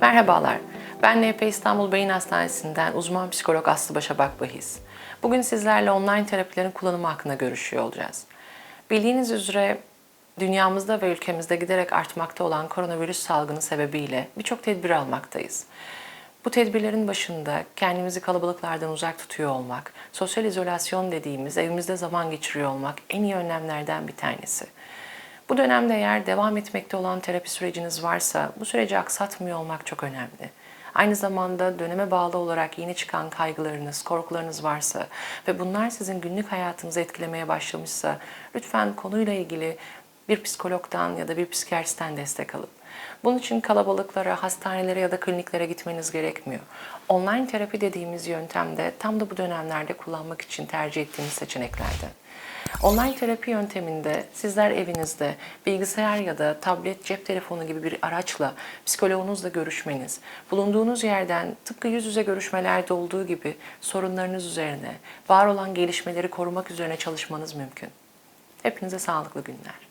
Merhabalar, ben NP İstanbul Beyin Hastanesi'nden uzman psikolog Aslı Başabak Bahis. Bugün sizlerle online terapilerin kullanımı hakkında görüşüyor olacağız. Bildiğiniz üzere dünyamızda ve ülkemizde giderek artmakta olan koronavirüs salgını sebebiyle birçok tedbir almaktayız. Bu tedbirlerin başında kendimizi kalabalıklardan uzak tutuyor olmak, sosyal izolasyon dediğimiz evimizde zaman geçiriyor olmak en iyi önlemlerden bir tanesi. Bu dönemde eğer devam etmekte olan terapi süreciniz varsa bu süreci aksatmıyor olmak çok önemli. Aynı zamanda döneme bağlı olarak yeni çıkan kaygılarınız, korkularınız varsa ve bunlar sizin günlük hayatınızı etkilemeye başlamışsa lütfen konuyla ilgili bir psikologdan ya da bir psikiyatristten destek alın. Bunun için kalabalıklara, hastanelere ya da kliniklere gitmeniz gerekmiyor. Online terapi dediğimiz yöntem de tam da bu dönemlerde kullanmak için tercih ettiğimiz seçeneklerden. Online terapi yönteminde sizler evinizde bilgisayar ya da tablet, cep telefonu gibi bir araçla psikoloğunuzla görüşmeniz, bulunduğunuz yerden tıpkı yüz yüze görüşmelerde olduğu gibi sorunlarınız üzerine, var olan gelişmeleri korumak üzerine çalışmanız mümkün. Hepinize sağlıklı günler.